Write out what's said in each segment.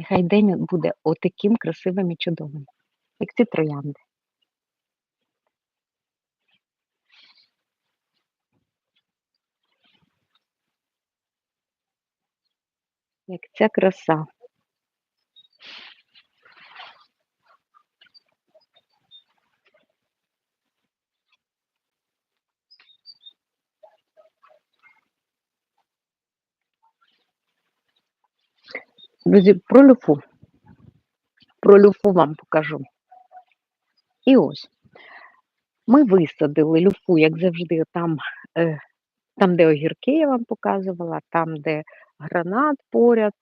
Нехай день буде отаким красивим і чудовим, як ці троянди. Як ця краса. Друзі, про люфу. Про люфу вам покажу. І ось. Ми висадили люфу, як завжди, там, е, там, де огірки я вам показувала, там, де гранат поряд.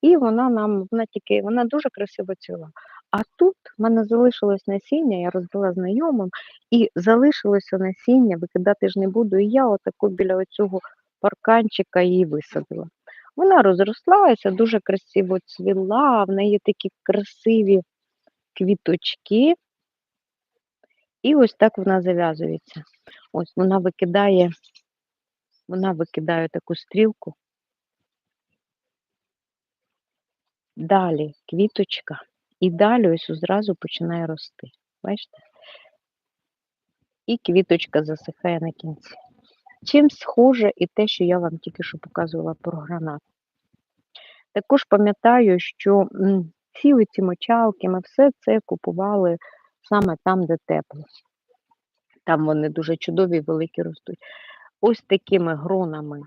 І вона нам, вона тільки, вона дуже красиво цвіла. А тут в мене залишилось насіння, я роздала знайомим, і залишилося насіння, викидати ж не буду. І я отаку біля цього парканчика її висадила. Вона розрослася, дуже красиво цвіла, в неї такі красиві квіточки. І ось так вона зав'язується. Ось вона викидає, вона викидає таку стрілку. Далі квіточка. І далі ось зразу починає рости. Бачите? І квіточка засихає на кінці. Чим схоже і те, що я вам тільки що показувала про гранат. Також пам'ятаю, що всі оці мочалки, ми все це купували саме там, де тепло. Там вони дуже чудові великі ростуть. Ось такими гронами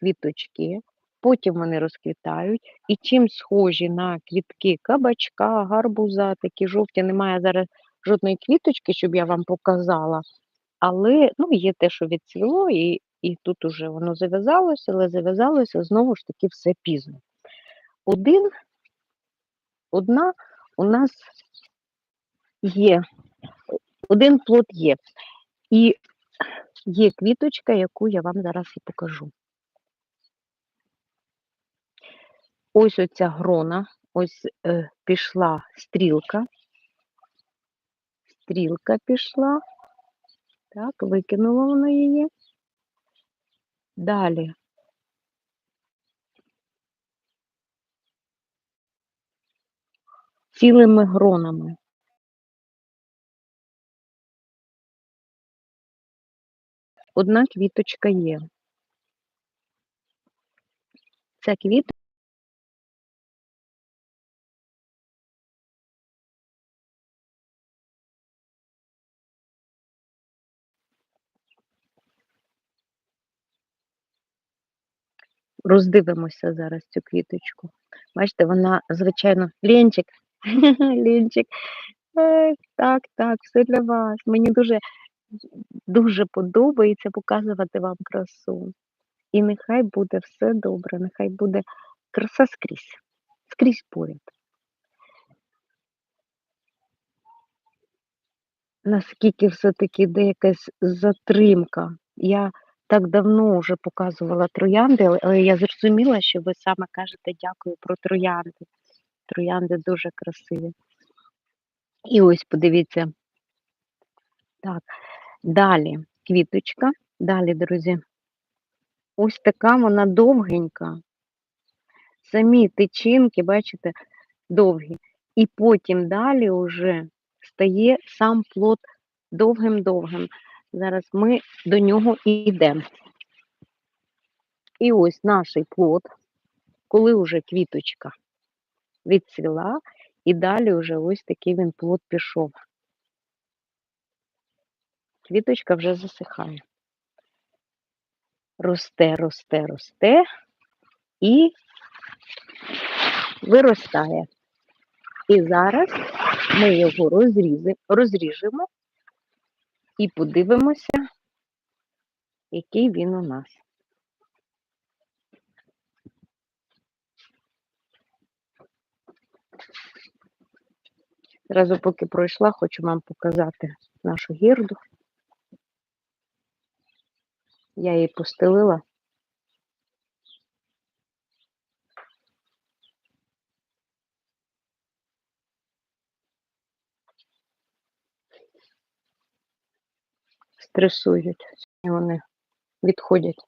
квіточки, потім вони розквітають. І чим схожі на квітки кабачка, гарбуза, такі жовті, немає зараз жодної квіточки, щоб я вам показала. Але ну, є те, що відцвіло, і, і тут уже воно зав'язалося, але зав'язалося знову ж таки все пізно. Один, одна у нас є, один плод є. І є квіточка, яку я вам зараз і покажу. Ось оця грона, ось е, пішла стрілка. Стрілка пішла. Так, викинула вона її. Далі. Цілими гронами. Одна квіточка є. Ця квітка роздивимося зараз цю квіточку. Бачите, вона, звичайно, Ленчик, Е, так, так, все для вас. Мені дуже, дуже подобається показувати вам красу. І нехай буде все добре, нехай буде краса скрізь, скрізь поряд. Наскільки все-таки йде якась затримка. Я так давно вже показувала троянди, але- але я зрозуміла, що ви саме кажете дякую про троянди. Троянди дуже красиві. І ось подивіться. Так, далі квіточка. Далі, друзі. Ось така вона довгенька. Самі тичинки, бачите, довгі. І потім далі вже стає сам плод довгим-довгим. Зараз ми до нього і йдемо. І ось наш плод, коли вже квіточка відцвіла, і далі вже ось такий він плод пішов. Квіточка вже засихає. Росте, росте, росте і виростає. І зараз ми його розріжемо і подивимося, який він у нас. Зразу поки пройшла, хочу вам показати нашу гірду. Я її постелила. Стресують, вони відходять.